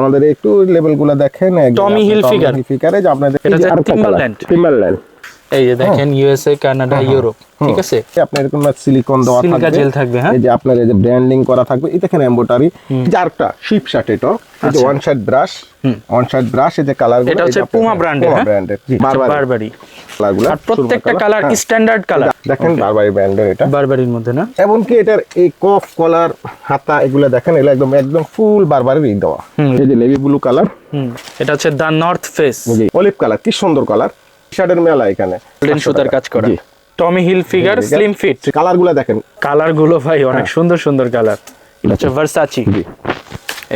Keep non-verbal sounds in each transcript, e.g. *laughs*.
আমাদের একটু লেভেলগুলো দেখেন টমি হিলফিগার ফিগারে যে আপনাদের এটা Timberland। টিম্বারল্যান্ড এই যে দেখেন ইউএসএ কানাডা ইউরোপ ঠিক আছে? আপনার এরকম সিলিকন দেওয়া সিলিকা থাকবে। জেল থাকবে হ্যাঁ? এই যে আপনার এই যে ব্র্যান্ডিং করা থাকবে। এই দেখেন এমব্রয়ডারি যে আরেকটা শিপ শার্ট এটা এই যে one side brush one side brush এই যে কালার এটা হচ্ছে brand এর, হ্যাঁ? ব্র্যান্ডের বারবার কালারগুলো আর প্রত্যেকটা কালার। স্ট্যান্ডার্ড কালার দেখেন বারবারি ব্র্যান্ডের এটা। বারবারির মধ্যে না? এমনকি এটার এই কফ কলার হাতা এগুলো দেখেন এগুলো একদম একদম ফুল বারবারের দেওয়া। এই যে নেভি ব্লু কালার এটা হচ্ছে the North Face olive colour কি সুন্দর কালার শার্টের মেলা এখানে। গোল্ডেন সুতার কাজ করা। Tommy Hilfiger slim fit কালারগুলা দেখেন। কালারগুলো ভাই অনেক সুন্দর সুন্দর কালার। এটা হচ্ছে ভার্সাচি জি।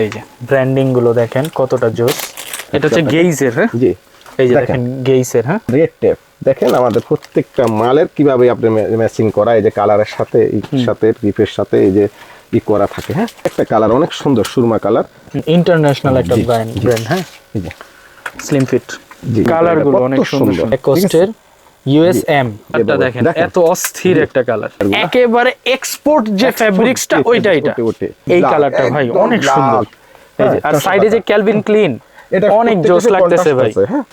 এই যে। ব্র্যান্ডিংগুলো দেখেন কতটা জোস। এটা হচ্ছে গেইজের হ্যাঁ? জি। এই যে দেখেন। গেইজের হ্যাঁ? রেড টেপ দেখেন আমাদের প্রত্যেকটা মালের কীভাবে আপনি ম্যাচিং করা এই যে কালারের সাথে এই সাথে রিপের সাথে এই যে ই করা থাকে হ্যাঁ? একটা কালার অনেক সুন্দর সুরমা কালার। ইন্টারন্যাশনাল একটা ব্র্যান্ড ব্র্যান্ড হ্যাঁ? এই যে। স্লিম ফিট কালারগুলো অনেক সুন্দর কোস্টের ইউএসএম এটা দেখেন। এত অস্থির একটা কালার একেবারে এক্সপোর্ট যে ফেব্রিক্সটা ওইটা এটা। এই কালারটা ভাই অনেক সুন্দর। এই যে, হ্যাঁ, আর সাইডে যে ক্যালভিন ক্লিন অনেক জোস লাগতেছে ভাই। হ্যাঁ।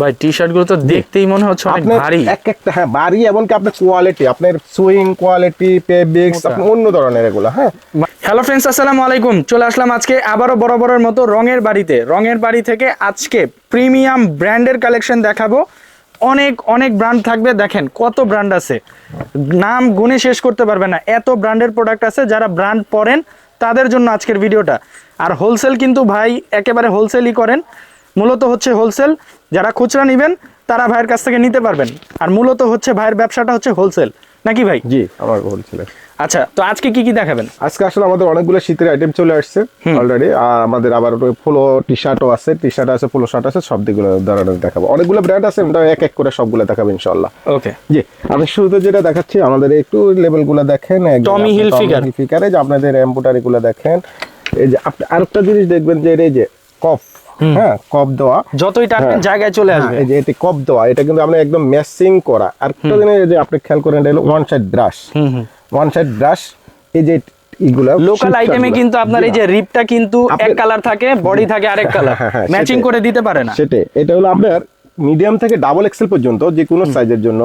ভাই টি শার্টগুলো তো দেখতেই মনে হচ্ছে অনেক ভারী। এক একটা হ্যাঁ বাড়ি এমনকি আপনার কোয়ালিটি আপনার সুইং কোয়ালিটি ফেব্রিক্স আপনি অন্য ধরনের এগুলো হ্যাঁ। হ্যালো ফ্রেন্ডস আসসালামু আলাইকুম। চলে আসলাম আজকে আবারও বরাবরের মতো রঙের বাড়িতে। রঙের বাড়ি থেকে আজকে প্রিমিয়াম ব্র্যান্ডের কালেকশন দেখাবো। অনেক অনেক ব্র্যান্ড থাকবে। দেখেন কত ব্র্যান্ড আছে। নাম গুণে শেষ করতে পারবে না। এত ব্র্যান্ডের প্রোডাক্ট আছে যারা ব্র্যান্ড পরেন তাদের জন্য আজকের ভিডিওটা। আর হোলসেল কিন্তু ভাই একেবারে হোলসেলই করেন। মূলত হচ্ছে হোলসেল যারা খুচরা নেবেন তারা ভাইয়ের কাছ থেকে নিতে পারবেন। আর মূলত হচ্ছে ভাইয়ের ব্যবসাটা হচ্ছে হোলসেল নাকি ভাই? জি আমার বলছিলেন আচ্ছা তো আজকে কি কি দেখাবেন? আজকে আসলে আমাদের অনেকগুলো শীতের আইটেম চলে আসছে অলরেডি আর আমাদের আবার ফলো টি শার্টও আছে টি শার্ট আছে ফলো শার্ট আছে সব দিকগুলো ধরনের দেখাবো। অনেকগুলো ব্র্যান্ড আছে আমরা এক এক করে সবগুলো দেখাবো ইনশাল্লাহ ওকে। জি আমি শুরুতে যেটা দেখাচ্ছি আমাদের একটু লেভেলগুলো দেখেন আপনি Hilfiger। Tommy Hilfiger, যে আপনাদের এম্বোটারি গুলো দেখেন এই যে আপনি আরেকটা জিনিস দেখবেন যে এই যে কফ হ্যাঁ কফ দেওয়া। যতই টাকবেন হ্যাঁ। জায়গায় চলে আসবে। হ্যাঁ, এই যে এটি কপ দেওয়া এটা কিন্তু আমরা একদম ম্যাচিং করা। আর একটা জিনিস যে আপনি খেয়াল করেন এটা হলো one side brush one side brush এই যে ইগুলা লোকাল আইটেমে কিন্তু আপনার এই যে রিপটা কিন্তু এক কালার থাকে বডি থাকে আরেক কালার হ্যাঁ, হ্যাঁ, ম্যাচিং করে দিতে পারে না। সেটাই। এটা হলো আপনার মিডিয়াম থেকে ডাবল এক্সেল পর্যন্ত যে কোনো সাইজের জন্য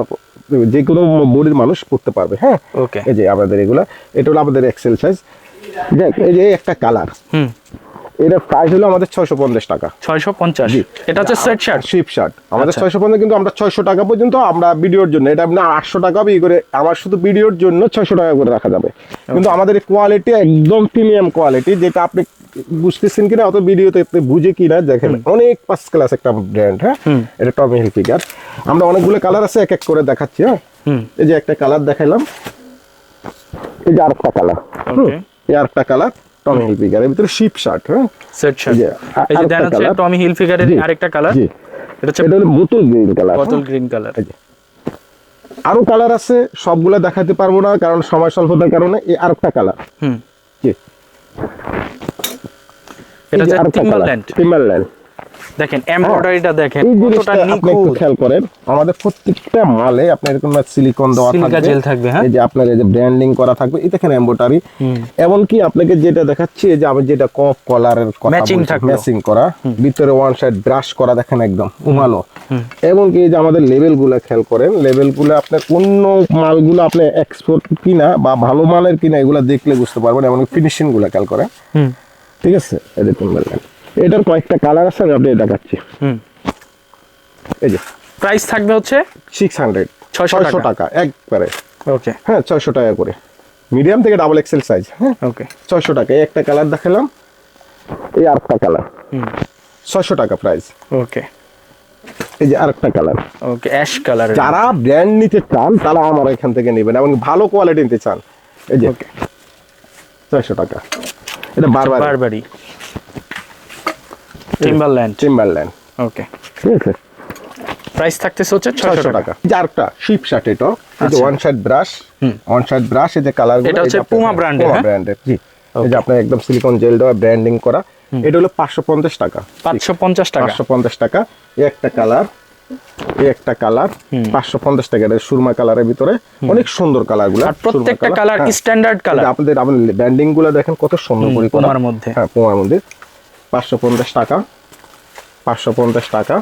যে কোনো বডির মানুষ পড়তে পারবে হ্যাঁ? ওকে এই যে আমাদের এগুলা এটা হলো আমাদের এক্সেল সাইজ দেখ এই যে একটা কালার হুম। এটা প্রাইস হলো আমাদের ছয়শো পঞ্চাশ টাকা। ছয়শো পঞ্চাশ। এটা হচ্ছে সেট শার্ট শিপ শার্ট আমাদের আচ্ছা। ছয়শো পঞ্চাশ কিন্তু আমরা ছয়শো টাকা পর্যন্ত আমরা ভিডিওর জন্য এটা আপনি আটশো টাকা ই করে আমার শুধু ভিডিওর জন্য ছয়শো টাকা করে রাখা যাবে। কিন্তু আমাদের কোয়ালিটি একদম প্রিমিয়াম কোয়ালিটি যেটা আপনি বুঝতেছেন কিনা অত ভিডিওতে আপনি বুঝে কিনা দেখেন অনেক ফার্স্ট ক্লাস একটা ব্র্যান্ড হ্যাঁ? এটা টমি হিলফিগার আমরা অনেকগুলো কালার আছে এক এক করে দেখাচ্ছি হ্যাঁ? এই যে একটা কালার দেখাইলাম। এই যে আরেকটা কালার এই আরেকটা কালার টমি হিলফিগার এর ভিতরে শিপ শার্ট হ্যাঁ? সেট শার্ট এই যে, দেন হচ্ছে টমি আরেকটা কালার এটা হচ্ছে এটা হলো বোতল গ্রিন কালার বোতল গ্রিন কালার আরও কালার আছে সবগুলা দেখাতে পারব না কারণ সময় স্বল্পতার কারণে এই আরেকটা কালার হুম। এটা হচ্ছে টিম্বারল্যান্ড টিম্বারল্যান্ড দেখেন এমব্রয়ডারিটা দেখেন কতটা নিখুঁত। খেয়াল করেন আমাদের প্রত্যেকটা মালে আপনার এরকম সিলিকন দেওয়া সিলিকা থাকবে জেল থাকবে হ্যাঁ। এই যে আপনার এই যে ব্র্যান্ডিং করা থাকবে এই দেখেন এমব্রয়ডারি এমনকি আপনাকে যেটা দেখাচ্ছি এই যে আমি যেটা কলারের কথা Matching থাকল। ম্যাচিং করা ভিতরে ওয়ান সাইড ব্রাশ করা দেখেন একদম উমালো। এমনকি এই যে আমাদের লেভেলগুলো খেয়াল করেন লেভেলগুলো আপনার অন্য মালগুলো আপনি এক্সপোর্ট কিনা বা ভালো মালের কিনা এগুলো দেখলে বুঝতে পারবেন এমনকি ফিনিশিংগুলো খেয়াল করেন। ঠিক আছে? এরকম বললেন। এটার কয়েকটা কালার আছে আমি আপনি দেখাচ্ছি। হুম। এই যে। প্রাইস থাকবে হচ্ছে? সিক্স হান্ড্রেড 600 ছয়শো টাকা। একবারে। ওকে হ্যাঁ ছয়শো টাকা করে। মিডিয়াম থেকে ডাবল এক্সেল সাইজ হ্যাঁ? ওকে ছয়শো টাকা। এই একটা কালার দেখালাম। এই আরেকটা কালার হুম। ছয়শো টাকা প্রাইস ওকে এই যে আরেকটা কালার ওকে অ্যাশ কালার যারা ব্র্যান্ড নিতে চান তারা আমার এখান থেকে নেবেন এবং ভালো কোয়ালিটি নিতে চান। এই যে। ওকে ছয়শো টাকা। এটা বারবার বারবারি টিম্বারল্যান্ড টিম্বারল্যান্ড ওকে ঠিক আছে প্রাইস থাকতেছে হচ্ছে ছয়শো ছয়শো টাকা। এই যে আরেকটা শিপ শার্ট এটা যে আচ্ছা। One side brush one side brush এই যে কালার এটা হচ্ছে brand এর, হ্যাঁ? ব্র্যান্ডের জি। এই যে আপনার একদম সিলিকন জেল দেওয়া ব্র্যান্ডিং করা এটা হলো পাঁচশো পঞ্চাশ টাকা। পাঁচশো পঞ্চাশ টাকা। পাঁচশো পঞ্চাশ টাকা। এই একটা কালার এই একটা কালার পাঁচশো পঞ্চাশ টাকা। এটা সুরমা কালারের ভিতরে। অনেক সুন্দর কালারগুলো আর প্রত্যেকটা কালার স্ট্যান্ডার্ড কালার আপনাদের আপনার ব্যান্ডিংগুলো দেখেন কত সুন্দর করে করা। পুমার মধ্যে। হ্যাঁ পুমার মধ্যে। পাঁচশো পঞ্চাশ টাকা পাঁচশো পঞ্চাশ টাকা।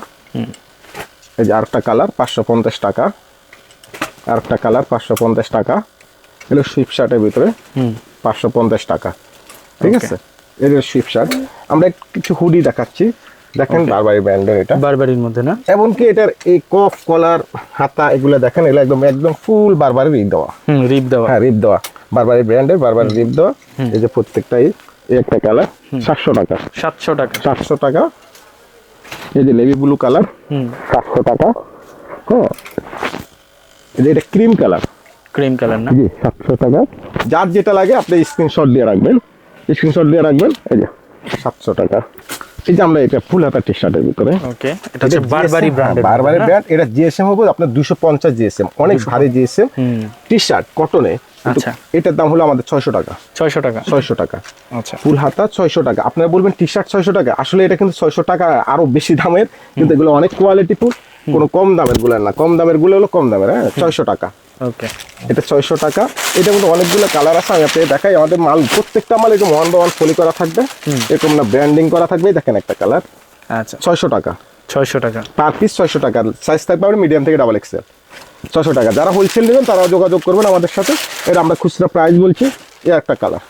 এই যে আরেকটা কালার পাঁচশো পঞ্চাশ টাকা। আরেকটা কালার পাঁচশো পঞ্চাশ টাকা। এগুলো সুইপ শার্টের ভিতরে হুম। পাঁচশো পঞ্চাশ টাকা। ঠিক. আছে? এগুলো সুইপ শার্ট আমরা কিছু হুডি দেখাচ্ছি। দেখেন বারবারি ব্র্যান্ডের এটা। বারবারির মধ্যে না? এমনকি এটার এই কফ কলার হাতা এগুলো দেখেন এগুলো একদম একদম ফুল বারবারি রিপ দেওয়া। হুম রিপ দেওয়া। হ্যাঁ রিপ দেওয়া। বারবারি ব্র্যান্ডের বারবারি রিপ দেওয়া। এই যে প্রত্যেকটাই এই একটা কালার সাতশো টাকা। সাতশো টাকা। সাতশো টাকা। এই যে লেবি ব্লু কালার হুম। সাতশো টাকা। হ্যাঁ এটা ক্রিম কালার ক্রিম কালার না? জি সাতশো টাকা। যার যেটা লাগে আপনি স্ক্রিনশট দিয়ে রাখবেন। স্ক্রিনশট দিয়ে রাখবেন এই যে সাতশো টাকা। এই যে আমরা এটা ফুল হাতা টি শার্টের ভিতরে। ওকে এটা হচ্ছে বারবারি ব্র্যান্ডের বারবারি ব্র্যান্ড এটা জিএসএম হবে আপনার দুশো পঞ্চাশ জিএসএম অনেক ভারী জিএসএম টি শার্ট কটনে আচ্ছা। এটার দাম হলো আমাদের ছয়শো টাকা ছয়শো টাকা ছয়শো টাকা আচ্ছা ফুল হাতা ছয়শো টাকা আপনারা বলবেন টি শার্ট ছয়শো টাকা আসলে এটা কিন্তু ছয়শো টাকা আরও বেশি দামের কিন্তু এগুলো অনেক কোয়ালিটি ফুল কোনো কম দামেরগুলো না কম দামেরগুলো হলো কম দামের হ্যাঁ ছয়শো টাকা ওকে এটা ছয়শো টাকা এটা কিন্তু অনেকগুলো কালার আছে আমি আপনাকে দেখাই আমাদের মাল প্রত্যেকটা মাল এরকম ওয়ান বাই ওয়ান ফলি করা থাকবে এরকম না ব্র্যান্ডিং করা থাকবে দেখেন একটা কালার আচ্ছা ছয়শো টাকা ছয়শো টাকা পার পিস ছয়শো টাকা সাইজ থাকবে মিডিয়াম থেকে ডাবল এক্সেল ছয়শো টাকা। যারা হোলসেল নেবেন তারা যোগাযোগ করবেন আমাদের সাথে। এটা আমরা খুচরা প্রাইস বলছি এই একটা কালার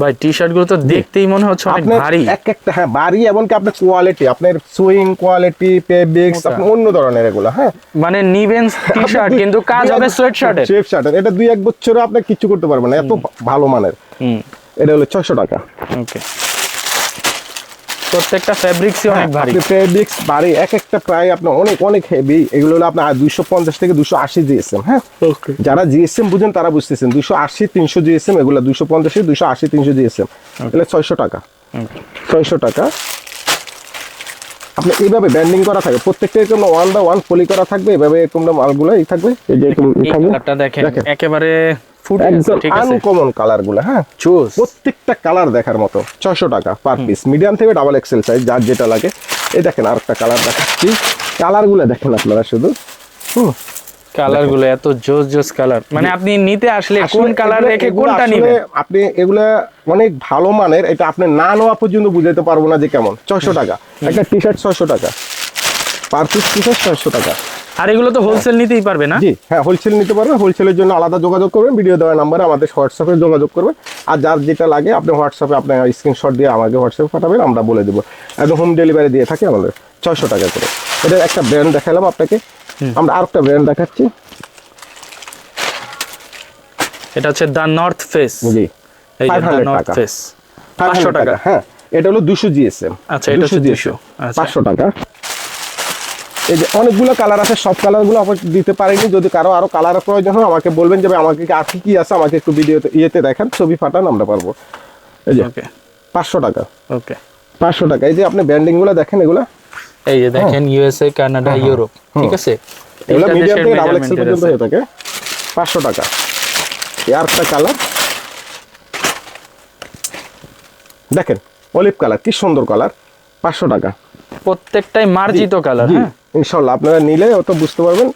ভাই টি শার্টগুলো তো দেখতেই মনে হচ্ছে অনেক ভারী। এক একটা হ্যাঁ বাড়ি এমনকি আপনার কোয়ালিটি আপনার সুইং কোয়ালিটি ফেব্রিক্স। আপনি অন্য ধরনের এগুলো হ্যাঁ। মানে নিবেন টি শার্ট কিন্তু কাজ হবে সোয়েট শার্টের সোয়েট শার্টের এটা দুই এক বছরে আপনি কিছু করতে পারবেন না এত ভালো মানের। হুম। এটা হলো ছয়শো টাকা। ওকে প্রত্যেকটা ফ্যাব্রিক্সই অনেক ভারী। আপনি ফেব্রিক্স বাড়ি এক একটা প্রায় আপনার অনেক অনেক হেভি এগুলো হলো আপনার দুইশো পঞ্চাশ থেকে দুশো আশি জিএসএম হ্যাঁ? যারা জিএসএম বুঝেন তারা বুঝতেছেন। দুশো আশি তিনশো জিএসএম এগুলো দুশো পঞ্চাশ দুশো আশি তিনশো জিএসএম এগুলো ছয়শো টাকা। ছয়শো টাকা। আপনি এইভাবে ব্যান্ডিং করা থাকবে প্রত্যেকটা এরকম ওয়ান বাই ওয়ান পলি করা থাকবে। এভাবে এরকম মালগুলো এই থাকবে। এই যে এরকম দেখেন। একেবারে আনকমন কালারগুলো হ্যাঁ? চুজ প্রত্যেকটা কালার দেখার মতো ছয়শো টাকা পার পিস মিডিয়াম থেকে ডাবল এক্সেল সাইজ যার যেটা লাগে। এই দেখেন কালার দেখাচ্ছি। দেখেন আপনারা শুধু। হুম। কালারগুলো এত জোস জোস কালার মানে আপনি নিতে আসলে কোন কালার এগুলো- রেখে এগুলো কোনটা নিবেন? আপনি এগুলা অনেক ভালো মানের এটা আপনি না নেওয়া পর্যন্ত বুঝাতে পারব না যে কেমন। ছয়শো টাকা। একটা টি শার্ট ছয়শো টাকা। পার পিস টি শার্ট ছয়শো টাকা। আর এগুলো তো হোলসেল নিতেই পারবে না? জি হ্যাঁ হোলসেল নিতে পারবেন হোলসেলের জন্য আলাদা যোগাযোগ করবেন ভিডিও দেওয়ার নাম্বারে আমাদের হোয়াটসঅ্যাপে যোগাযোগ করবেন আর যার যেটা লাগে আপনি হোয়াটসঅ্যাপে আপনার স্ক্রিনশট দিয়ে আমাকে হোয়াটসঅ্যাপে পাঠাবেন আমরা বলে দেবো। একদম হোম ডেলিভারি দিয়ে থাকি আমাদের ছয়শো টাকা করে। এটা একটা ব্র্যান্ড দেখালাম আপনাকে। আমরা আর একটা ব্র্যান্ড দেখাচ্ছি। এটা হচ্ছে দ্য নর্থ ফেস জি। নর্থ ফেস 500 পাঁচশো টাকা। হ্যাঁ এটা হলো দুশো জিএসএম আচ্ছা, এটা হচ্ছে 200 আচ্ছা। পাঁচশো টাকা। এই যে অনেকগুলো কালার আছে সব কালারগুলো আমার দিতে পারিনি। যদি কারও আরও কালারের প্রয়োজন হয় আমাকে বলবেন যে আমাকে আর কি কি আছে? আমাকে একটু ভিডিওতে ইয়েতে দেখান ছবি পাঠান আমরা পারব। এই যে ওকে পাঁচশো টাকা। ওকে পাঁচশো টাকা। এই যে আপনি ব্যান্ডিংগুলো দেখেন এগুলা? এই যে দেখেন ইউএসএ কানাডা ইউরোপ ঠিক আছে? এগুলো মিডিয়াম থেকে ডাবল এক্সেল পর্যন্ত হয়ে থাকে। পাঁচশো টাকা। এই আরেকটা কালার দেখেন অলিভ কালার কি সুন্দর কালার পাঁচশো টাকা। প্রত্যেকটাই মার্জিত কালার হ্যাঁ? ইনশাল্লাহ আপনারা নিলে অত বুঝতে পারবেন।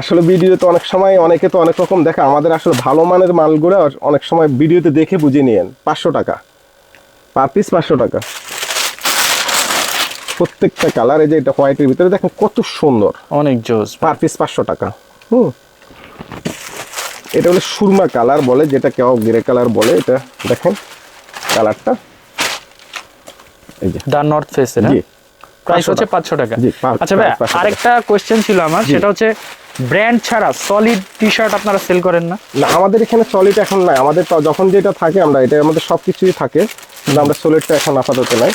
আসলে ভিডিওতে অনেক সময় অনেকে তো অনেক রকম দেখে। আমাদের আসলে ভালো মানের মালগুলো অনেক সময় ভিডিওতে দেখে বুঝে নিয়েন। পাঁচশো টাকা। পার পিস পাঁচশো টাকা। প্রত্যেকটা কালার এই যে এটা হোয়াইটের ভিতরে দেখেন কত সুন্দর। অনেক জোস পার পিস পাঁচশো টাকা। হুম। এটা হলো সুরমা কালার বলে যেটা কেউ গ্রে কালার বলে এটা দেখেন কালারটা এই যে। দ্য নর্থ ফেস জি। প্রাইস হচ্ছে পাঁচশো টাকা। জি, আচ্ছা ভাই পাঁচশো আরেকটা কোয়েশ্চেন ছিল আমার সেটা হচ্ছে ব্র্যান্ড ছাড়া সলিড টি শার্ট আপনারা সেল করেন না? না আমাদের এখানে সলিড এখন নাই। আমাদের যখন যেটা থাকে আমরা এটা আমাদের সব কিছুই থাকে কিন্তু আমরা সলিডটা এখন আপাতত নাই।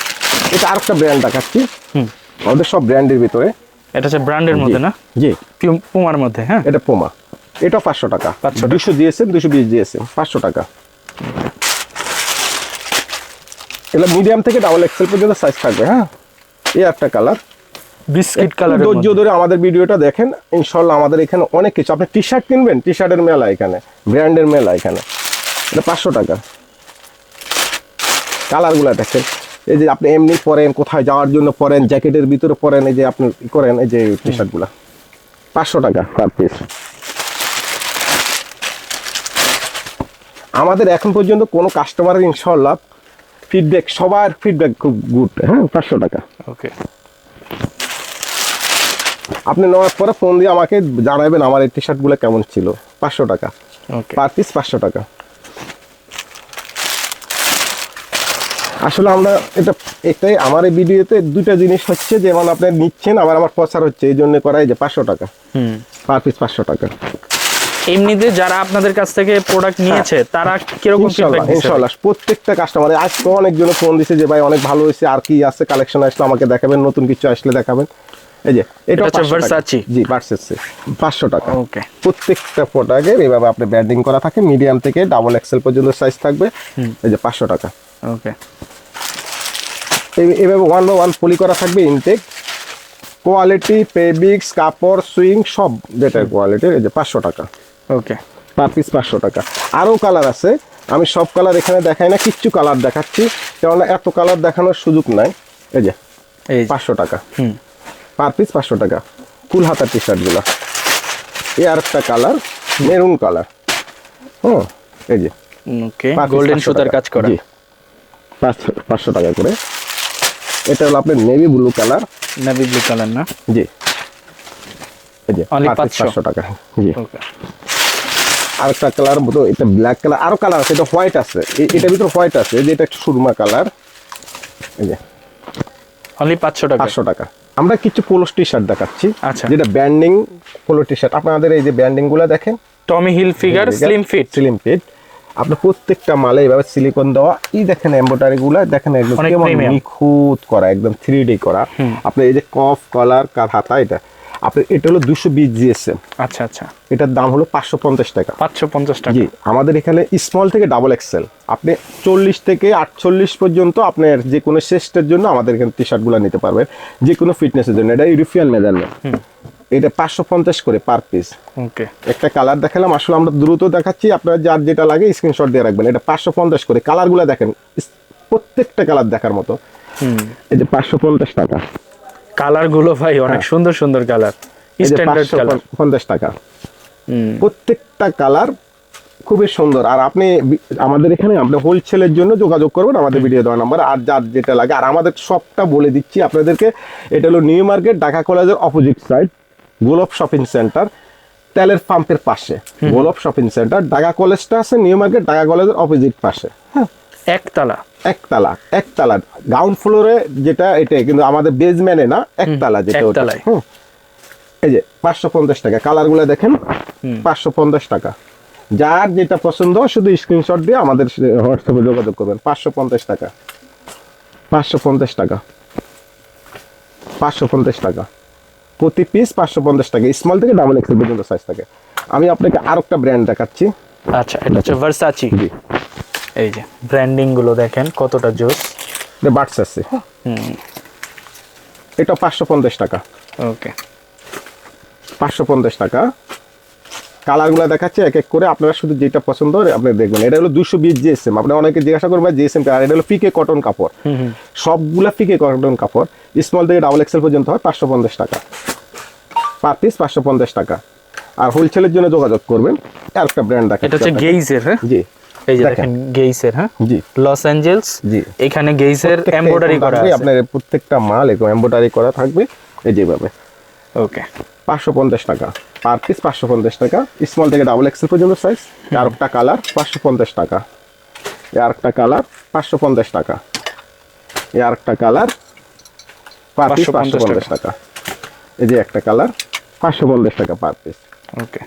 এটা আরেকটা ব্র্যান্ড দেখাচ্ছি। হুম। আমাদের সব ব্র্যান্ডের ভিতরে। এটা হচ্ছে ব্র্যান্ডের মধ্যে না? জি। পুমার মধ্যে হ্যাঁ? এটা পোমা এটা পাঁচশো টাকা। 500 টাকা। দুশো জিএসএম দুশো বিশ জিএসএম পাঁচশো টাকা। এগুলো মিডিয়াম থেকে ডাবল এক্সেল পর্যন্ত সাইজ থাকবে হ্যাঁ? এই একটা কালার। বিস্কিট কালার ধৈর্য ধরে আমাদের ভিডিওটা দেখেন। ইনশাল্লাহ আমাদের এখানে অনেক কিছু। আপনি টি শার্ট কিনবেন? টি শার্টের মেলা এখানে। ব্র্যান্ডের মেলা এখানে। এটা পাঁচশো টাকা। কালারগুলো দেখেন। এই যে আপনি এমনি পরেন কোথায় যাওয়ার জন্য পরেন জ্যাকেটের ভিতরে পরেন এই যে আপনি করেন এই যে টি শার্টগুলো পাঁচশো টাকা। পার পিস আমাদের এখন পর্যন্ত কোনো কাস্টমারের ইনশাল্লাহ ফিডব্যাক সবার ফিডব্যাক খুব গুড হ্যাঁ পাঁচশো টাকা। ওকে আপনি নেওয়ার পরে ফোন দিয়ে আমাকে জানাবেন আমার এই টি শার্টগুলো কেমন ছিল। পাঁচশো টাকা। পার পিস পাঁচশো টাকা। আসলে আমরা এটা এটাই আমার এই ভিডিওতে দুইটা জিনিস হচ্ছে যেমন আপনি নিচ্ছেন আবার আমার প্রচার হচ্ছে এই জন্য করাই যে পাঁচশো টাকা। হুম। পার পিস পাঁচশো টাকা। এমনিতে যারা আপনাদের কাছ থেকে প্রোডাক্ট নিয়েছে তারা কীরকম ফিডব্যাক দিচ্ছে ইনশাল্লাহ প্রত্যেকটা কাস্টমার আজকে অনেকজন ফোন দিছে যে ভাই অনেক ভালো হয়েছে আর কি আছে কালেকশন আসলে আমাকে দেখাবেন নতুন কিছু আসলে দেখাবেন। এই যে এটা হচ্ছে Versace? জি ভার্সেসে পাঁচশো টাকা। ওকে প্রত্যেকটা প্রোডাক্টের এইভাবে আপনি ব্যান্ডিং করা থাকে মিডিয়াম থেকে ডাবল এক্সেল পর্যন্ত সাইজ থাকবে। এই যে পাঁচশো টাকা। ওকে এই- এইভাবে ওয়ান বাই ওয়ান পলি করা থাকবে ইনটেক কোয়ালিটি ফেব্রিক্স কাপড় সুইং সব যেটা কোয়ালিটির এই যে পাঁচশো টাকা। ওকে পার পিস পাঁচশো টাকা। আরও কালার আছে। আমি সব কালার এখানে দেখাই না কিচ্ছু কালার দেখাচ্ছি। কেননা এত কালার দেখানোর সুযোগ নাই। এই যে এই পাঁচশো টাকা। হুম। পার পিস পাঁচশো টাকা। ফুল হাতার টি শার্টগুলো এই আর একটা কালার মেরুন কালার হুম এই যে। ওকে গোল্ডেন 500 সুতার কাজ করা। জি। পাঁচশো পাঁচশো টাকা করে। এটা হলো আপনার navy blue colour navy blue colour না? জি এই যে Only পার পিস 500 পাঁচশো। টাকা। জি। ওকে। কালার মতো এটা ব্ল্যাক কালার আরও কালার আছে এটা হোয়াইট আছে। এটার ভিতরে হোয়াইট আছে যে এটা সুরমা কালার এই যে। অনলি পাঁচশো টাকা। পাঁচশো টাকা। আমরা কিছু পোলো টি শার্ট দেখাচ্ছি আচ্ছা। যেটা ব্যান্ডিং পোলো টি শার্ট আপনাদের এই যে ব্যান্ডিংগুলো দেখেন Tommy Hilfiger slim fit slim fit আপনার প্রত্যেকটা মালে এইভাবে সিলিকন দেওয়া। এই দেখেন এমব্রয়ডারি গুলো দেখেন একদম নিখুঁত করা একদম থ্রি ডি করা। আপনি এই যে কফ কলার কার হাতা এটা। আপনি এটা হলো দুশো বিশ জিএসএম আচ্ছা আচ্ছা। এটার দাম হলো পাঁচশো পঞ্চাশ টাকা। পাঁচশো পঞ্চাশ টাকা। জি আমাদের এখানে স্মল থেকে ডাবল এক্সেল আপনি চল্লিশ থেকে আটচল্লিশ পর্যন্ত আপনার যে কোনো চেস্টের জন্য আমাদের এখানে টি শার্টগুলো নিতে পারবেন। যে কোনো ফিটনেসের জন্য। এটা ইউরোপিয়ান মেজারমেন্ট এটা পাঁচশো পঞ্চাশ করে পার পিস ওকে একটা কালার দেখালাম। আসলে আমরা দ্রুত দেখাচ্ছি। আপনার যার যেটা লাগে স্ক্রিনশট দিয়ে রাখবেন। এটা পাঁচশো পঞ্চাশ করে। কালারগুলো দেখেন। প্রত্যেকটা কালার দেখার মতো। এই যে পাঁচশো পঞ্চাশ টাকা। কালারগুলো ভাই অনেক সুন্দর সুন্দর কালার স্ট্যান্ডার্ড কালার পঞ্চাশ টাকা। প্রত্যেকটা কালার খুবই সুন্দর। আর আপনি আমাদের এখানে আপনি হোলসেলের জন্য যোগাযোগ করবেন আমাদের ভিডিও দেওয়া নাম্বার আর যার যেটা লাগে আর আমাদের সবটা বলে দিচ্ছি আপনাদেরকে। এটা হলো নিউ মার্কেট ঢাকা কলেজের opposite side Golap shopping centre তেলের পাম্পের পাশে। গোলপ শপিং সেন্টার ঢাকা কলেজটা আছে নিউ মার্কেট ঢাকা কলেজের অপোজিট পাশে। হ্যাঁ। একতলা। একতলা একতলা। গ্রাউন্ড ফ্লোরে যেটা এটা কিন্তু আমাদের বেজম্যানে না একতলা যেটা ওটা। এই যে পাঁচশো পঞ্চাশ টাকা। কালারগুলো দেখেন পাঁচশো পঞ্চাশ টাকা। যার যেটা পছন্দ শুধু স্ক্রিনশট দিয়ে আমাদের হোয়াটসঅ্যাপে যোগাযোগ করবেন। পাঁচশো পঞ্চাশ টাকা। পাঁচশো পঞ্চাশ টাকা। পাঁচশো পঞ্চাশ টাকা। প্রতি পিস পাঁচশো পঞ্চাশ টাকা। স্মল থেকে ডাবল এক্সেল পর্যন্ত সাইজ থাকে। আমি আপনাকে আর একটা ব্র্যান্ড দেখাচ্ছি। আচ্ছা এটা হচ্ছে ভার্সাচি জি। এই যে ব্র্যান্ডিংগুলো দেখেন কতটা জোস। বাটস আছে হুম। এটা পাঁচশো পঞ্চাশ টাকা। ওকে। পাঁচশো পঞ্চাশ টাকা। কালারগুলো দেখাচ্ছে এক এক করে আপনারা শুধু যেটা পছন্দ হয় আপনি দেখবেন। এটা হলো দুশো বিশ জিএসএম আপনি অনেকে জিজ্ঞাসা করবেন জিএসএম আর এটা হলো পিকে কটন কাপড়। সবগুলা পিকে কটন কাপড়। স্মল থেকে ডাবল এক্সেল পর্যন্ত হয় পাঁচশো পঞ্চাশ টাকা। পার পিস পাঁচশো পঞ্চাশ টাকা। আর হোলসেলের জন্য যোগাযোগ করবেন। আর একটা ব্র্যান্ড দেখা এটা হচ্ছে গেইজের হ্যাঁ? জি। এই যে দেখেন। গেইসের হ্যাঁ? জি। লস অ্যাঞ্জেলস জি। এখানে গেইসের এমব্রয়ডারি করা আছে। আপনার প্রত্যেকটা মাল এরকম এম্ব্রয়ডারি করা থাকবে এই যেভাবে ওকে। পাঁচশো পঞ্চাশ টাকা। পার পিস পাঁচশো পঞ্চাশ টাকা। স্মল থেকে ডাবল এক্সেল পর্যন্ত সাইজ আর একটা কালার পাঁচশো পঞ্চাশ টাকা। আর একটা কালার পাঁচশো পঞ্চাশ টাকা। আর একটা কালার পার পিস পাঁচশো 550 পঞ্চাশ টাকা। এই যে একটা কালার পাঁচশো পঞ্চাশ টাকা পার পিস। ওকে।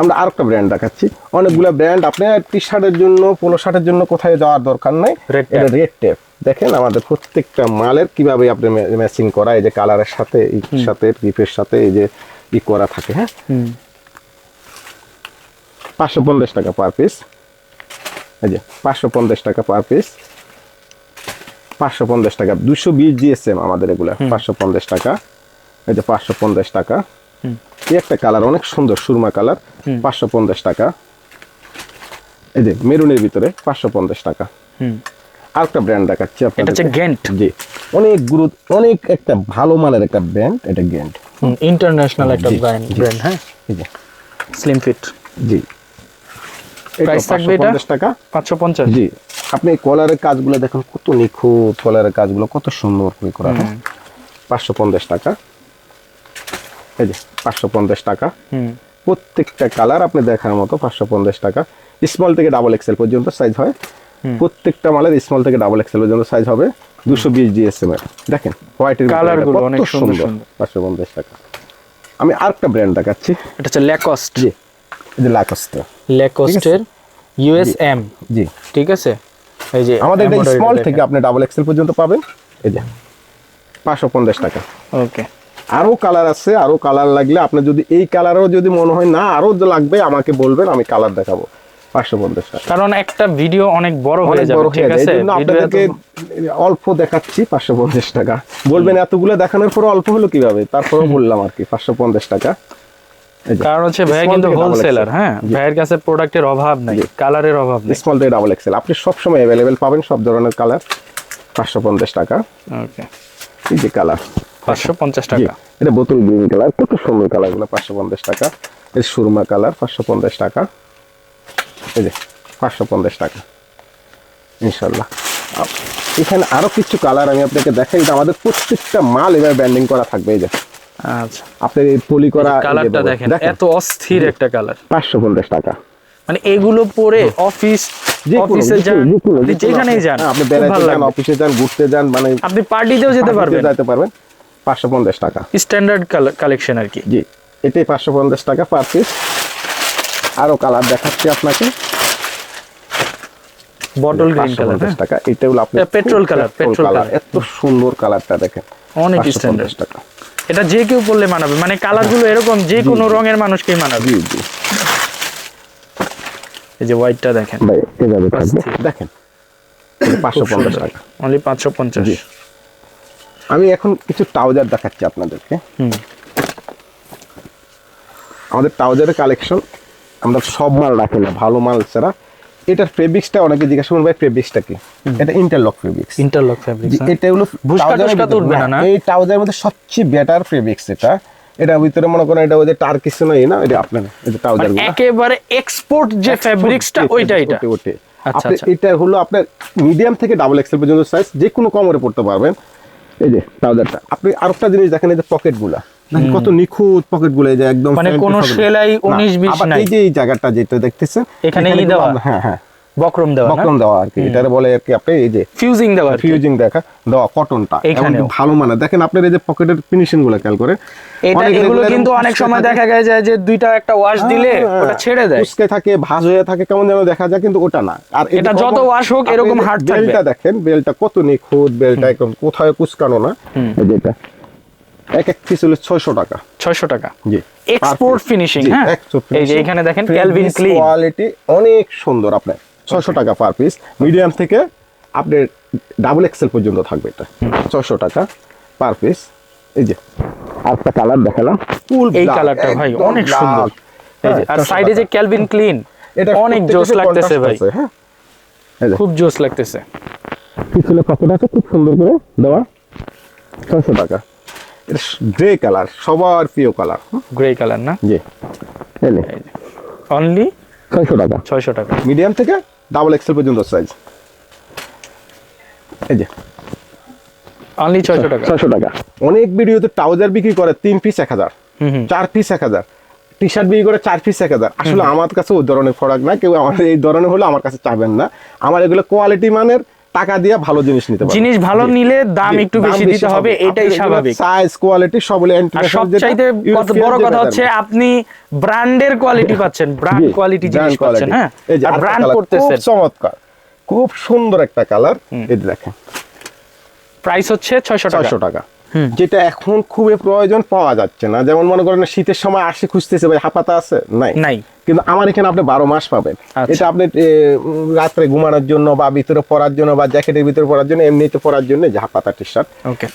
আমরা আর একটা ব্র্যান্ড দেখাচ্ছি। অনেকগুলো ব্র্যান্ড আপনার টি শার্টের জন্য পোলো শার্টের জন্য কোথায় যাওয়ার দরকার নাই। এটা রেড টেপ দেখেন আমাদের প্রত্যেকটা মালের কীভাবে আপনি ম্যাচিং করা এই যে কালারের সাথে এই সাথে রিপের সাথে এই যে ই করা থাকে হ্যাঁ? পাঁচশো পঞ্চাশ টাকা পার পিস এই যে পাঁচশো পঞ্চাশ টাকা পার পিস পাঁচশো পঞ্চাশ টাকা দুশো বিশ জিএসএম আমাদের এগুলো পাঁচশো পঞ্চাশ টাকা। এই যে পাঁচশো পঞ্চাশ টাকা। এই একটা কালার অনেক সুন্দর সুরমা কালার পাঁচশো পঞ্চাশ টাকা। এই যে মেরুনের ভিতরে পাঁচশো পঞ্চাশ টাকা। আর একটা ব্র্যান্ড দেখাচ্ছি এটা হচ্ছে জি। অনেক গুরুত্ব অনেক একটা ভালো মানের একটা ব্র্যান্ড এটা গ্যান্ড ইন্টারন্যাশনাল একটা ব্র্যান্ড ব্র্যান্ড হ্যাঁ? স্লিম ফিট জি। প্রাইস থাকবে এটা? পঞ্চাশ টাকা। পাঁচশো পঞ্চাশ? জি। আপনি কলারের কাজগুলো দেখুন কত নিখুঁত কলারের কাজগুলো কত সুন্দর করে করা হয়? পাঁচশো পঞ্চাশ টাকা। এই যে পাঁচশো পঞ্চাশ টাকা। প্রত্যেকটা কালার আপনি দেখার মতো পাঁচশো পঞ্চাশ টাকা। স্মল থেকে ডাবল এক্সেল পর্যন্ত সাইজ হয়। প্রত্যেকটা মালের স্মল থেকে ডাবল এক্সেল পর্যন্ত সাইজ হবে। দুশো বিশ জিএসএম এর দেখেন হোয়াইটের কালারগুলো অনেক সুন্দর। পাঁচশো পঞ্চাশ টাকা। আমি আরেকটা ব্র্যান্ড দেখাচ্ছি। এটা হচ্ছে ল্যাকস্ট জি এই যে লাকস্টা ল্যাকস্টের ইউএসএম জি ঠিক আছে? এই যে আমাদের এটা স্মল থেকে আপনি ডাবল এক্সেল পর্যন্ত পাবেন। এই যে পাঁচশো পঞ্চাশ টাকা। ওকে আরও কালার আছে আরও কালার লাগলে আপনি যদি এই কালারও যদি মনে হয় না আরও লাগবে আমাকে বলবেন আমি কালার দেখাবো পাঁচশো পঞ্চাশ টাকা কারণ একটা ভিডিও অনেক বড় হয়ে যাবে ঠিক যায় এই আছে আপনাদেরকে অল্প দেখাচ্ছি পাঁচশো পঞ্চাশ টাকা। বলবেন এতগুলো দেখানোর পরে অল্প হলো কীভাবে? তারপরে বললাম আর কি পাঁচশো পঞ্চাশ টাকা কারণ হচ্ছে ভাইয়া কিন্তু হোলসেলার হ্যাঁ? ভাইয়ের কাছে প্রোডাক্টের অভাব নাই কালারের অভাব নেই। স্মল থেকে ডাবল এক্সেল আপনি সবসময় অ্যাভেলেবেল পাবেন সব ধরনের কালার পাঁচশো পঞ্চাশ টাকা। ওকে এই যে কালার পাঁচশো পঞ্চাশ টাকা। এটা বোতল গ্রিন কালার কত সুন্দর কালারগুলো পাঁচশো পঞ্চাশ টাকা। এই সুরমা কালার পাঁচশো পঞ্চাশ টাকা। এই যে পাঁচশো পঞ্চাশ টাকা। ইনশাল্লাহ এখানে আরও কিছু কালার আমি আপনাকে দেখাই এটা আমাদের প্রত্যেকটা মাল এবার ব্যান্ডিং করা থাকবে এই যে। আচ্ছা। আপনার এই পলি করা কালারটা দেখেন এত অস্থির একটা কালার। পাঁচশো পঞ্চাশ টাকা। মানে এগুলো পরে অফিস যে কোনো, অফিসে যান আপনি যে কোনো। যেখানেই যান আপনি খুব যান অফিসে যান ঘুরতে যান মানে আপনি পার্টিতেও যেতে পারবেন। যেতে পারবেন। পাঁচশো পঞ্চাশ টাকা। স্ট্যান্ডার্ড কালেকশন আর কি? জি এটাই পাঁচশো পঞ্চাশ টাকা পার পিস আরও কালার দেখাচ্ছি আপনাকে। বটল গ্রিন কালার টাকা এটা হলো আপনি এটা petrol color, petrol কালার এত সুন্দর কালারটা দেখেন অনেক স্ট্যান্ডার্ড টাকা। এটা যে কেউ পরলে মানাবে মানে কালারগুলো এরকম যে কোনো রঙের মানুষকেই মানাবে। জি জি। এই যে হোয়াইটটা দেখেন। ভাই থাকবে। দেখেন পাঁচশো পঞ্চাশ টাকা। অনলি পাঁচশো পঞ্চাশ। জি। আমি এখন কিছু ট্রাউজার দেখাচ্ছি আপনাদেরকে। আমাদের ট্রাউজারের কালেকশন আমরা সব মাল রাখি না ভালো মাল ছাড়া। এটার ফেব্রিক্সটা অনেকে জিজ্ঞাসা করুন ভাই ফেব্রিক্সটা কি? এটা ইন্টারলক ফেব্রিক্স ইন্টারলক ফ্যাব্রিক এটা হলো উঠবে না? এই ট্রাউজারের মধ্যে সবচেয়ে বেটার ফেব্রিক্স এটা। এটা ভিতরে মনে করেন এটা ওই যে টার নয় না? এটা আপনার এটা ট্রাউজার একেবারে এক্সপোর্ট যে ফেব্রিক্সটা ওইটা এটা। ওটে, ওটে। আচ্ছা, আচ্ছা। এটা হলো আপনার মিডিয়াম থেকে ডাবল এক্সেল পর্যন্ত সাইজ যে কোনো কমরে পড়তে পারবেন। এই যে ট্রাউজারটা আপনি আরেকটা জিনিস দেখেন এই যে পকেটগুলা কত নিখুঁত পকেটগুলো এই যে একদম মানে কোন সেলাই না, 19-20 আবার নাই। এই যে এই জায়গাটা যেটা দেখতেছেন এখানে দেওয়া? হ্যাঁ হ্যাঁ। বক্রম দেওয়া বকরম দেওয়া আর কি। এটারে বলে আর কি আপনি এই যে ফিউজিং দেওয়া ফিউজিং দেখা দেওয়া কটনটা। ভালো মানে। দেখেন আপনার এই যে পকেটের ফিনিশিংগুলো খেয়াল করে এটা এগুলো কিন্তু অনেক সময় দেখা যায় যে দুইটা একটা ওয়াশ দিলে হ্যাঁ, ওটা ছেড়ে দেয়। কুচকে থাকে ভাঁজ হয়ে থাকে কেমন যেন দেখা যায় কিন্তু ওটা না। আর এটা যত wash হোক এরকম hard থাকবে। বেলটা দেখেন বেলটা কত নিখুঁত বেলটা একদম কোথায় কুচকানো না। এই যে এটা। এক এক পিস হলো ছয়শো টাকা। ছয়শো টাকা। জি। এক্সপোর্ট ফিনিশিং হ্যাঁ? এই যে এখানে দেখেন ক্যালভিন ক্লিন কোয়ালিটি অনেক সুন্দর আপনার। ছয়শো টাকা পার পিস মিডিয়াম থেকে আপনার ডাবল এক্সেল পর্যন্ত থাকবে এটা। ছয়শো টাকা পার পিস এই যে আরেকটা কালার দেখালাম। ফুল এই কালারটা ভাই অনেক সুন্দর। এই যে আর সাইডে যে ক্যালভিন ক্লিন এটা অনেক জোস লাগতেছে ভাই। হ্যাঁ? খুব জোস লাগতেছে। পিছনে পকেট আছে খুব সুন্দর করে দেওয়া। ছয়শো টাকা। গ্রে কালার সবার প্রিয় কালার গ্রে কালার না? জি। অনলি ছয়শো টাকা। ছয়শো টাকা। মিডিয়াম থেকে ডাবল এক্সেল পর্যন্ত সাইজ এই যে। অনলি ছয়শো টাকা। ছয়শো টাকা। অনেক ভিডিওতে ট্রাউজার বিক্রি করে তিন পিস এক হাজার চার পিস এক হাজার টি শার্ট বিক্রি করে চার পিস এক হাজার। আসলে আমার কাছে ওই ধরনের প্রোডাক্ট না কেউ আমার এই ধরনের হলে আমার কাছে চাবেন না। আমার এগুলো কোয়ালিটি মানের টাকা দিয়ে ভালো জিনিস নিতে পারবেন জিনিস ভালো নিলে দাম একটু বেশি দিতে হবে এটাই স্বাভাবিক। সাইজ কোয়ালিটি সব হলো সবচাইতে কত বড় কথা হচ্ছে আপনি ব্র্যান্ডের কোয়ালিটি পাচ্ছেন ব্র্যান্ড কোয়ালিটি জিনিস পাচ্ছেন হ্যাঁ? আর ব্র্যান্ড করতেছেন। চমৎকার খুব সুন্দর একটা কালার এই দেখেন। প্রাইস হচ্ছে ছয়শো টাকা। ছয়শো টাকা। যেটা এখন খুবই প্রয়োজন পাওয়া যাচ্ছে না। যেমন মনে করেন শীতের সময় আসে খুঁজতেছে ভাই হাপাতা আছে? নাই। নাই। কিন্তু আমার এখানে আপনি বারো মাস পাবেন। আচ্ছা। এটা আপনি রাত্রে ঘুমানোর জন্য বা ভিতরে পরার জন্য বা জ্যাকেটের ভিতরে পরার জন্য এমনিতে পরার জন্য যে হাপাতা টি শার্ট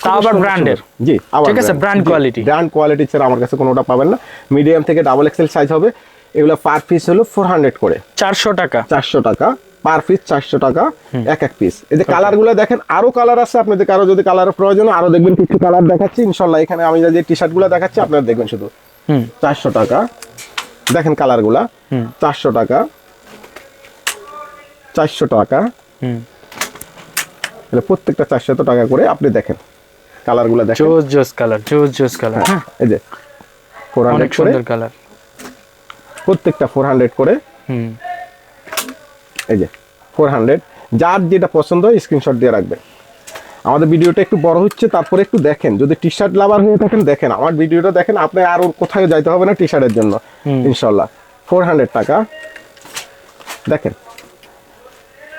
আবার ব্র্যান্ডের জি আবার ঠিক আছে, brand quality। ব্র্যান্ড কোয়ালিটি ছাড়া আমার কাছে কোনোটা পাবেন না। মিডিয়াম থেকে ডাবল এক্সেল সাইজ হবে। এগুলো পার পিস হলো ফোর হান্ড্রেড করে। চারশো টাকা। চারশো টাকা। পার পিস চারশো টাকা এক এক পিস এই যে কালারগুলো দেখেন আরও কালার আছে আপনাদের কারও যদি কালার প্রয়োজন আরও দেখবেন কিছু কালার দেখাচ্ছি। ইনশাল্লাহ এখানে আমি যে টি শার্টগুলো দেখাচ্ছি আপনারা দেখবেন শুধু। চারশো টাকা। দেখেন কালারগুলা চারশো টাকা। চারশো টাকা। হুম। প্রত্যেকটা চারশো টাকা করে আপনি দেখেন। কালারগুলো দেখেন। জোস জোস কালার জোস জোস কালার। হ্যাঁ এই যে ফোর হান্ড্রেড করে কালার। প্রত্যেকটা ফোর হান্ড্রেড করে হুম। এই যে ফোর হান্ড্রেড যার যেটা পছন্দ হয় স্ক্রিনশট দিয়ে রাখবেন। আমাদের ভিডিওটা একটু বড় হচ্ছে তারপরে একটু দেখেন। যদি টি শার্ট লাভার হয়ে থাকেন দেখেন। আমার ভিডিওটা দেখেন আপনি আর ওর কোথাও যাইতে হবে না টি শার্টের জন্য। ইনশাল্লাহ ফোর হান্ড্রেড টাকা। দেখেন।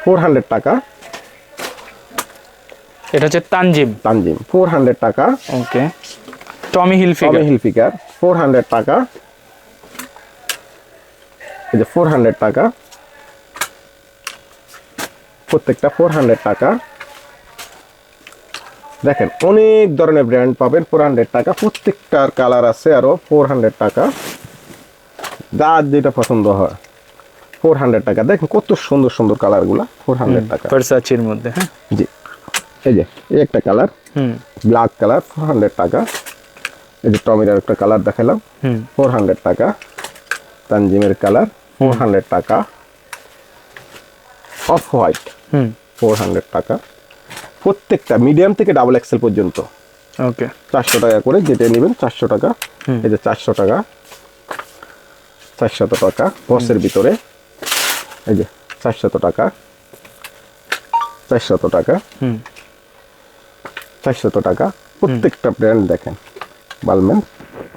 ফোর হান্ড্রেড টাকা। এটা হচ্ছে তানজিম। তানজিম। ফোর হান্ড্রেড টাকা। Okay. Tommy hill Tommy figure. Hilfiger four hundred টাকা। এই যে ফোর হান্ড্রেড টাকা। প্রত্যেকটা ফোর হান্ড্রেড টাকা। দেখেন অনেক ধরনের ব্র্যান্ড পাবেন ফোর হান্ড্রেড টাকা। প্রত্যেকটার কালার আছে আরও ফোর হান্ড্রেড টাকা। যার যেটা পছন্দ হয় ফোর হান্ড্রেড টাকা। দেখেন কত সুন্দর সুন্দর কালারগুলা ফোর হান্ড্রেড টাকা। ভার্সাচির মধ্যে হ্যাঁ? জি। এই যে এই একটা কালার হুম। ব্ল্যাক কালার ফোর হান্ড্রেড টাকা। এই যে টমির একটা কালার দেখালাম হুম। ফোর হান্ড্রেড টাকা। তানজিমের কালার ফোর হান্ড্রেড টাকা। অফ হোয়াইট ফোর হান্ড্রেড টাকা। প্রত্যেকটা মিডিয়াম থেকে ডাবল এক্সেল পর্যন্ত। ওকে। চারশো টাকা করে যেটা নেবেন চারশো টাকা। এই যে চারশো টাকা চারশত টাকা বসের ভিতরে। এই যে চারশত টাকা চারশত টাকা। হুম। চারশত টাকা। প্রত্যেকটা ব্র্যান্ড দেখেন। বালমেন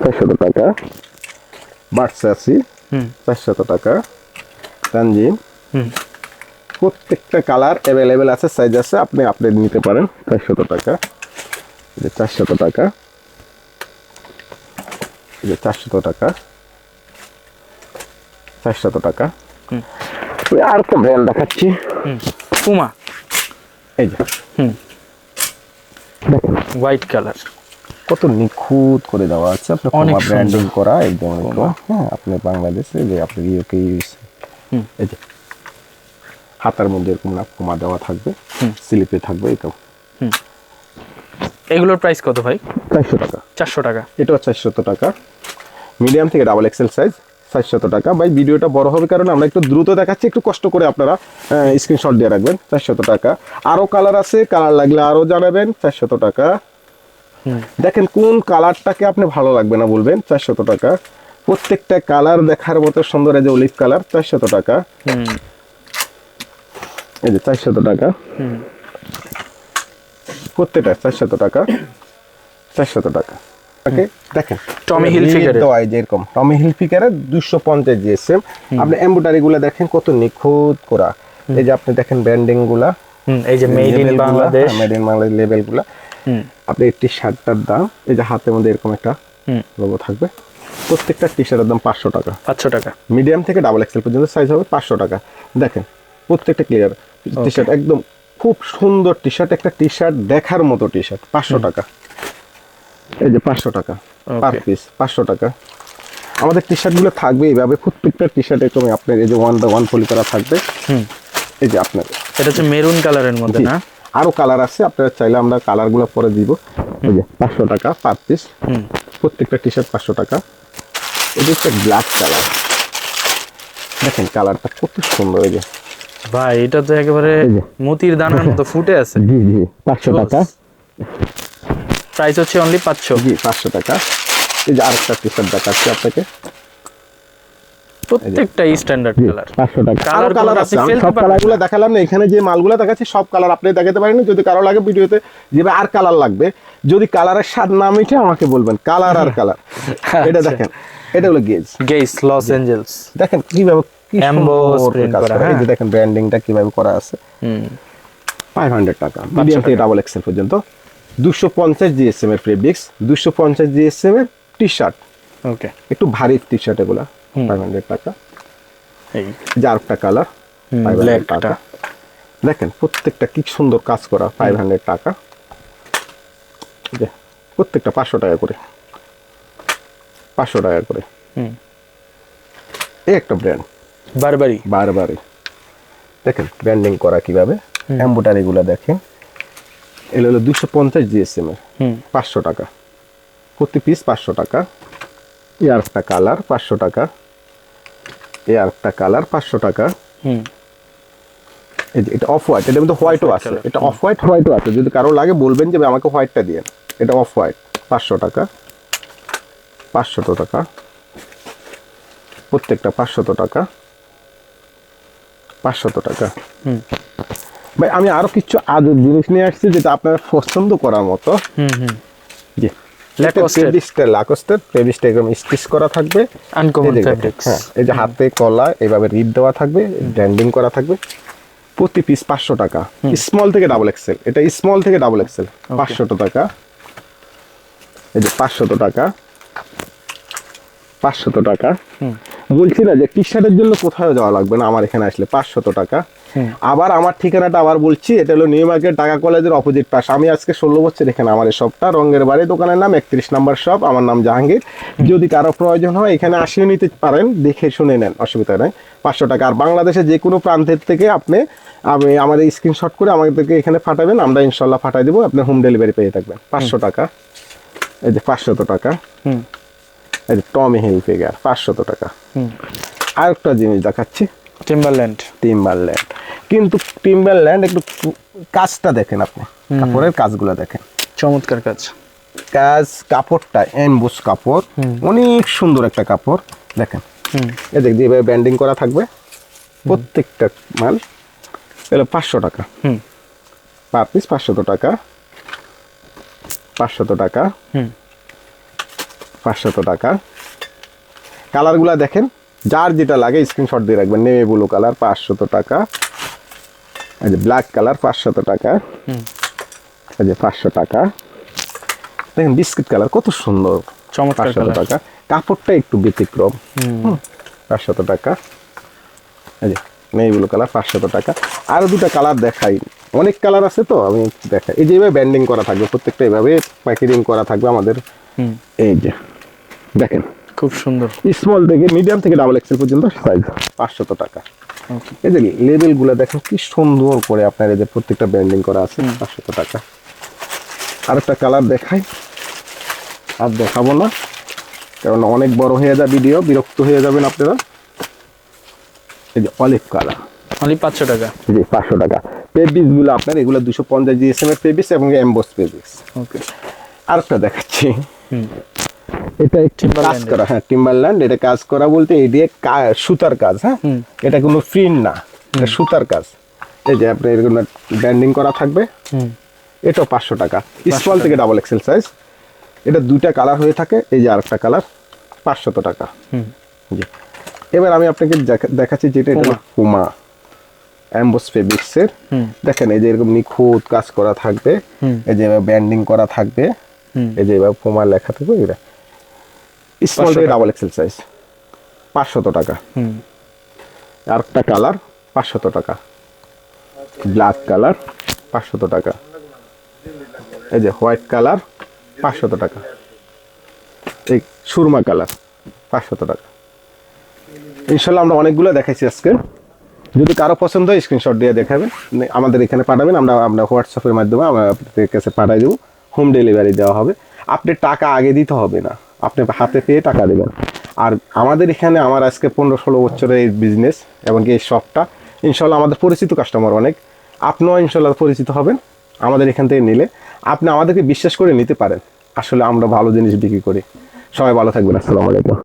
চারশত টাকা। বার্সাসি হুম। চারশত টাকা। তানজিম। হুম। প্রত্যেকটা কালার অ্যাভেলেবেল আছে সাইজ আছে আপনি আপনি নিতে পারেন। চারশত টাকা। এই যে চারশত টাকা। এই যে চারশত টাকা। চারশত টাকা। হুম। আর একটা ব্র্যান্ড দেখাচ্ছি। হুম। পুমা এই যে। হুম। দেখেন। হোয়াইট কালার কত নিখুঁত করে দেওয়া আছে। আপনার অনেক ব্র্যান্ডিং করা একদম হ্যাঁ আপনি বাংলাদেশে যে আপনি ইউকে হুম। এই যে। হাতার মধ্যে এরকম কোমা দেওয়া থাকবে স্লিপে থাকবে এরকম এগুলোর প্রাইস কত ভাই? চারশো টাকা। চারশো টাকা। এটাও চারশত টাকা। মিডিয়াম থেকে ডাবল এক্সেল সাইজ চারশত টাকা। ভাই ভিডিওটা বড় হবে কারণ আমরা একটু দ্রুত দেখাচ্ছি একটু কষ্ট করে আপনারা স্ক্রিনশট দিয়ে রাখবেন। চারশত টাকা। আরও কালার আছে কালার লাগলে আরও জানাবেন। চারশত টাকা। দেখেন কোন কালারটাকে আপনি ভালো লাগবে না বলবেন। চারশত টাকা। প্রত্যেকটা কালার দেখার মতো সুন্দর এই যে অলিভ কালার চারশত টাকা। এই যে চারশত টাকা। প্রত্যেকটা চারশত টাকা। চারশত টাকা। ওকে দেখেন। টমি হিলফিগারের। দেওয়া এই যে এরকম। টমি হিলফিগারের দুশো পঞ্চাশ জিএসএম আপনি এম্বুটারি গুলা দেখেন কত নিখুঁত করা। এই যে আপনি দেখেন ব্র্যান্ডিংগুলা। হুম এই যে made in Bangladesh made in Bangladesh লেভেলগুলা। হুম। আপনি একটি শার্টটার দাম এই যে হাতের মধ্যে এরকম একটা লোগো থাকবে। প্রত্যেকটা টি শার্টের দাম পাঁচশো টাকা। পাঁচশো টাকা। মিডিয়াম থেকে ডাবল এক্সেল পর্যন্ত সাইজ হবে পাঁচশো টাকা। দেখেন প্রত্যেকটা ক্লিয়ার টি শার্ট একদম খুব সুন্দর টি শার্ট একটা টি শার্ট দেখার মতো টি শার্ট পাঁচশো টাকা। এই যে পাঁচশো টাকা পার পিস পাঁচশো টাকা। আমাদের টি শার্টগুলো থাকবে এইভাবে প্রত্যেকটা টি শার্ট এরকম আপনার এই যে ওয়ান দা ওয়ান ফলি করা থাকবে। এই যে আপনার। এটা হচ্ছে মেরুন কালারের মধ্যে না? আরও কালার আছে আপনারা চাইলে আমরা কালারগুলো পরে দিব। এই যে পাঁচশো টাকা পার পিস হুম। প্রত্যেকটা টি শার্ট পাঁচশো টাকা। এটা হচ্ছে ব্ল্যাক কালার দেখেন কালারটা কত সুন্দর এই যে। ভাই এটা তো একেবারে মতির দানার মতো ফুটে আছে। *laughs* জি জি পাঁচশো টাকা। প্রাইস হচ্ছে অনলি পাঁচশো। জি পাঁচশো টাকা। এই যে আরেকটা টি শার্ট দেখাচ্ছি আপনাকে। প্রত্যেকটাই স্ট্যান্ডার্ড কালার পাঁচশো টাকা। Colour কালার আছে। সব কালারগুলো দেখালাম না এখানে যে মালগুলো দেখাচ্ছি সব কালার আপনি দেখাতে পারেন যদি কারও লাগে ভিডিওতে আর কালার লাগবে যদি কালারের স্বাদ না মিটে আমাকে বলবেন কালার আর কালার *laughs* এটা আচ্ছা। দেখেন। এটা হলো গেজ গেইস লস এঞ্জেলস দেখেন কীভাবে এই যে হ্যাঁ। দেখেন ব্র্যান্ডিংটা কীভাবে করা আছে। ফাইভ হান্ড্রেড টাকা। মিডিয়াম থেকে ডাবল এক্সেল পর্যন্ত। দুশো পঞ্চাশ জিএসএম এর ফেব্রিক্স দুশো পঞ্চাশ জিএসএম এর টি শার্ট ওকে একটু ভারী টি শার্ট এগুলা। ফাইভ হান্ড্রেড টাকা। এই জারটা কালার হুম, ফাইভ হান্ড্রেড টাকা। দেখেন প্রত্যেকটা কি সুন্দর কাজ করা ফাইভ হান্ড্রেড টাকা। প্রত্যেকটা পাঁচশো টাকা করে। পাঁচশো টাকা করে। হুম। এই একটা ব্র্যান্ড বারবারি বারবারই। দেখেন ব্র্যান্ডিং করা কীভাবে এম্বোটারি গুলা দেখেন। এগুলো হলো দুশো পঞ্চাশ জিএসএম এর। পাঁচশো টাকা। প্রতি পিস পাঁচশো টাকা। এই আরেকটা কালার পাঁচশো টাকা। এই আরেকটা কালার পাঁচশো টাকা। হুম। এই যে এটা অফ হোয়াইট এটা কিন্তু হোয়াইটও আছে। এটা অফ হোয়াইট হোয়াইটও আছে। যদি কারও লাগে বলবেন যে আমাকে হোয়াইটটা দিয়েন এটা অফ হোয়াইট পাঁচশো টাকা। পাঁচশত টাকা। প্রত্যেকটা পাঁচশত টাকা। পাঁচশত টাকা। ভাই আমি আরও কিছু আদর জিনিস নিয়ে আসছি যেটা আপনার পছন্দ করার মতো। জি। করা থাকবে। হ্যাঁ, এই যে হাতে কলা এইভাবে রিপ দেওয়া থাকবে ব্র্যান্ডিং করা থাকবে। প্রতি পিস পাঁচশো টাকা। স্মল থেকে ডাবল এক্সেল এটা স্মল থেকে ডাবল এক্সেল পাঁচশত টাকা। এই যে পাঁচশত টাকা। পাঁচশত টাকা। বলছি না যে টি শার্টের জন্য কোথাও যাওয়া লাগবে না আমার এখানে আসলে? পাঁচশত টাকা। আবার আমার ঠিকানাটা আবার বলছি এটা হলো নিউ মার্কেট ঢাকা কলেজের অপোজিট পাশ। আমি আজকে ষোলো বছর এখানে আমার এই শপটা রঙের বাড়ি দোকানের নাম একত্রিশ নাম্বার শপ আমার নাম জাহাঙ্গীর। যদি কারও প্রয়োজন হয় এখানে আসিয়ে নিতে পারেন দেখে শুনে নেন অসুবিধা নেই। পাঁচশো টাকা। আর বাংলাদেশে যে কোনো প্রান্তের থেকে আপনি আমি আমাদের স্ক্রিনশট করে আমাদেরকে এখানে পাঠাবেন আমরা ইনশাল্লাহ পাঠাই দেবো আপনি হোম ডেলিভারি পেয়ে থাকবেন। পাঁচশো টাকা। এই যে পাঁচশত টাকা। হুম। এই যে টমি হিল ফিগার পাঁচশত টাকা। হুম। আর একটা জিনিস দেখাচ্ছি। টিম্বারল্যান্ড টিম্বারল্যান্ড কিন্তু টিম্বারল্যান্ড একটু কাজটা দেখেন আপনি। কাপড়ের কাজগুলো দেখেন। চমৎকার কাজ। কাজ কাপড়টা এমবুস কাপড়। অনেক সুন্দর একটা কাপড় দেখেন। হুম। এই দেখ যেভাবে ব্যান্ডিং করা থাকবে প্রত্যেকটা মাল এলো পাঁচশো টাকা। হুম। পার পিস পাঁচশত টাকা। পাঁচশত টাকা। হুম। পাঁচশত টাকা কালারগুলা দেখেন যার যেটা লাগে স্ক্রিনশট দিয়ে রাখবেন। নেমে ব্লু কালার পাঁচশত টাকা। যে ব্ল্যাক কালার পাঁচশত টাকা। যে পাঁচশো টাকা। দেখেন বিস্কিট কালার কত সুন্দর। পাঁচশত টাকা। কাপড়টা একটু ব্যতিক্রম। হুম। পাঁচশত টাকা। এই যে নেই ব্লু কালার পাঁচশত টাকা। আরও দুটা কালার দেখাই। অনেক কালার আছে তো আমি দেখাই। এই যে এভাবে ব্যান্ডিং করা থাকবে প্রত্যেকটা এভাবে প্যাকেটিং করা থাকবে আমাদের। এই যে। দেখেন। খুব সুন্দর। স্মল থেকে মিডিয়াম থেকে ডাবল এক্সেল পর্যন্ত সাইজ পাঁচশত টাকা। এই যে লেবেলগুলো দেখেন কি সুন্দর করে আপনার এই যে প্রত্যেকটা ব্যান্ডিং করা আছে পাঁচশত টাকা। আর একটা কালার দেখাই। আর দেখাবো না কারণ অনেক বড় হয়ে যায় ভিডিও বিরক্ত হয়ে যাবেন আপনারা। এই যে অলিভ কালার অনলি পাঁচশো টাকা। জি পাঁচশো টাকা। পেবিসগুলো আপনার এগুলো দুশো পঞ্চাশ জিএসএম এর পেবিস এবং এমবোস পেবিস ওকে আরেকটা দেখাচ্ছি। এটা কাজ করা হ্যাঁ টিম্বারল্যান্ড এটা কাজ করা বলতে এই দিয়ে সুতার কাজ হ্যাঁ? এটা কোনো প্রিন্ট না এটা সুতার কাজ। এই যে আপনার এরকম ব্যান্ডিং করা থাকবে এটাও পাঁচশো টাকা। স্মল থেকে ডাবল এক্সেল সাইজ এটা দুইটা কালার হয়ে থাকে এই যে আরেকটা কালার পাঁচশত টাকা। হুম। জি। এবার আমি আপনাকে দেখা- দেখাচ্ছি যেটা এটা পুমা অ্যাম্বোস ফেব্রিক্সের দেখেন এই যে এরকম নিখুঁত কাজ করা থাকবে এই যে ব্যান্ডিং করা থাকবে এই যে এবার পুমা লেখা থাকবে এটা স্মল থেকে ডাবল এক্সেল সাইজ পাঁচশত টাকা। হুম। আরেকটা কালার পাঁচশত টাকা। ব্ল্যাক কালার পাঁচশত টাকা। এই যে হোয়াইট কালার পাঁচশত টাকা। এই সুরমা কালার পাঁচশত টাকা। ইনশাল্লাহ আমরা অনেকগুলো দেখাইছি আজকে। যদি কারও পছন্দ হয় স্ক্রিনশট দিয়ে দেখাবেন। আমাদের এখানে পাঠাবেন আমরা আমরা হোয়াটসঅ্যাপের মাধ্যমে আমরা আপনাদের কাছে পাঠিয়ে দেবো। হোম ডেলিভারি দেওয়া হবে। আপনি টাকা আগে দিতে হবে না। আপনি হাতে পেয়ে টাকা দেবেন। আর আমাদের এখানে আমার আজকে পনেরো ষোলো বছরের এই বিজনেস এবং এই শপটা ইনশাল্লাহ আমাদের পরিচিত কাস্টমার অনেক। আপনিও ইনশাল্লাহ পরিচিত হবেন আমাদের এখান থেকে নিলে। আপনি আমাদেরকে বিশ্বাস করে নিতে পারেন। আসলে আমরা ভালো জিনিস বিক্রি করি। সবাই ভালো থাকবেন। আসসালামু আলাইকুম।